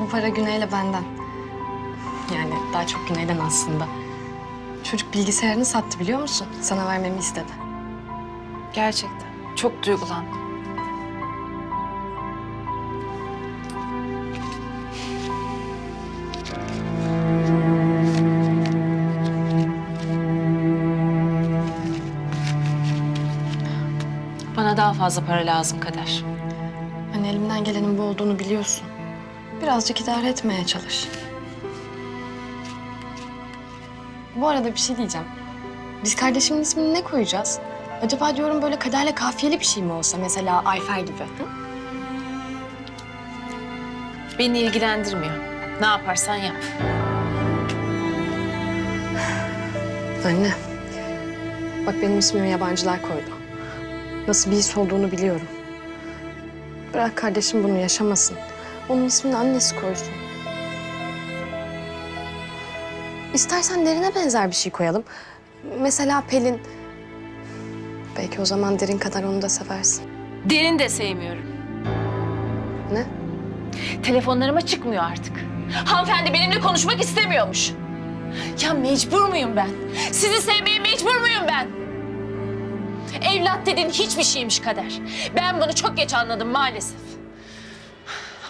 Bu para Güney'le benden. Yani daha çok Güney'den aslında. Çocuk bilgisayarını sattı biliyor musun? Sana vermemi istedi. Gerçekten. Çok duygulandım. Bana daha fazla para lazım Kader. Hani elimden gelenin bu olduğunu biliyorsun. Birazcık idare etmeye çalış. Bu arada bir şey diyeceğim. Biz kardeşimin ismini ne koyacağız? Acaba diyorum böyle kaderle kafiyeli bir şey mi olsa mesela Ayfer gibi. Hı? Beni ilgilendirmiyor. Ne yaparsan yap. Anne. Bak benim ismimi yabancılar koydu. Nasıl bir his olduğunu biliyorum. Bırak kardeşim bunu yaşamasın. Onun ismini annesi koysun. İstersen derine benzer bir şey koyalım. Mesela Pelin. Belki o zaman derin kadar onu da seversin. Derin de sevmiyorum. Ne? Telefonlarıma çıkmıyor artık. Hanımefendi benimle konuşmak istemiyormuş. Ya mecbur muyum ben? Sizi sevmeye mecbur muyum ben? Evlat dediğin hiçbir şeymiş kader. Ben bunu çok geç anladım maalesef.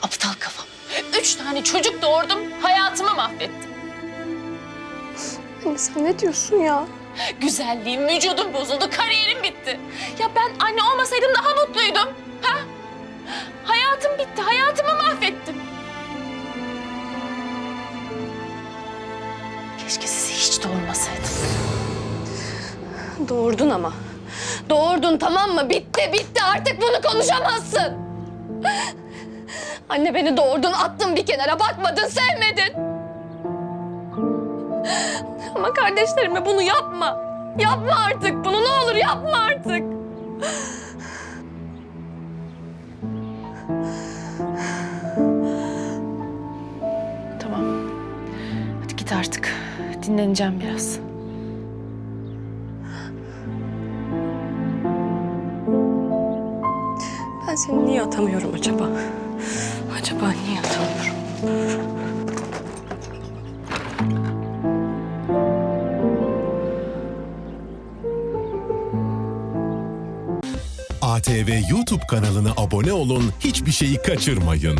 Aptal kafam. Üç tane çocuk doğurdum, hayatımı mahvettim. Anne sen ne diyorsun ya? Güzelliğim, vücudum bozuldu, kariyerim bitti. Ya ben anne olmasaydım daha mutluydum. Ha? Hayatım bitti, hayatımı mahvettim. Keşke sizi hiç doğurmasaydım. Doğurdun ama. Doğurdun tamam mı? Bitti bitti artık bunu konuşamazsın. Anne beni doğurdun attın bir kenara bakmadın sevmedin. Ama kardeşlerime bunu yapma. Yapma artık bunu ne olur yapma artık. Tamam. Hadi git artık. Dinleneceğim biraz. Ben seni niye atamıyorum acaba? Acaba niye atamıyorum? ATV YouTube kanalına abone olun, hiçbir şeyi kaçırmayın.